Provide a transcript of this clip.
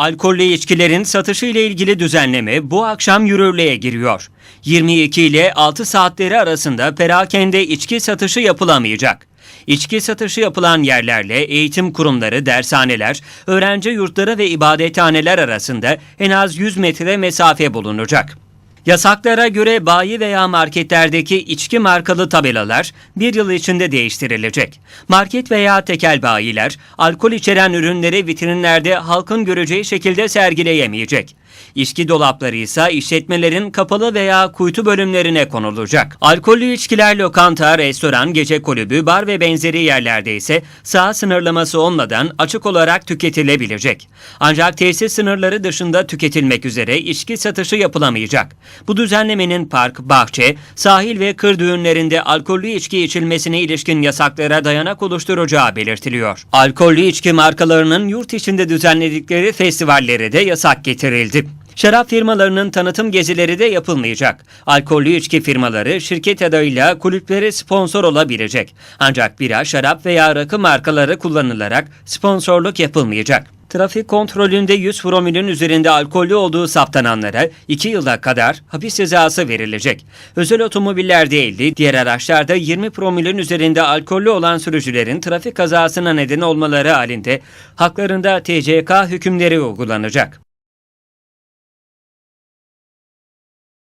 Alkollü içkilerin satışı ile ilgili düzenleme bu akşam yürürlüğe giriyor. 22 ile 6 saatleri arasında perakende içki satışı yapılamayacak. İçki satışı yapılan yerlerle eğitim kurumları, dershaneler, öğrenci yurtları ve ibadethaneler arasında en az 100 metre mesafe bulunacak. Yasaklara göre bayi veya marketlerdeki içki markalı tabelalar bir yıl içinde değiştirilecek. Market veya tekel bayiler alkol içeren ürünleri vitrinlerde halkın göreceği şekilde sergileyemeyecek. İçki dolapları ise işletmelerin kapalı veya kuytu bölümlerine konulacak. Alkollü içkiler lokanta, restoran, gece kulübü, bar ve benzeri yerlerde ise saha sınırlaması olmadan açık olarak tüketilebilecek. Ancak tesis sınırları dışında tüketilmek üzere içki satışı yapılamayacak. Bu düzenlemenin park, bahçe, sahil ve kır düğünlerinde alkollü içki içilmesine ilişkin yasaklara dayanak oluşturacağı belirtiliyor. Alkollü içki markalarının yurt içinde düzenledikleri festivallere de yasak getirildi. Şarap firmalarının tanıtım gezileri de yapılmayacak. Alkollü içki firmaları şirket adıyla kulüplere sponsor olabilecek. Ancak bira, şarap veya rakı markaları kullanılarak sponsorluk yapılmayacak. Trafik kontrolünde 100 promilin üzerinde alkollü olduğu saptananlara 2 yıla kadar hapis cezası verilecek. Özel otomobillerde 50, diğer araçlarda 20 promilin üzerinde alkollü olan sürücülerin trafik kazasına neden olmaları halinde haklarında TCK hükümleri uygulanacak.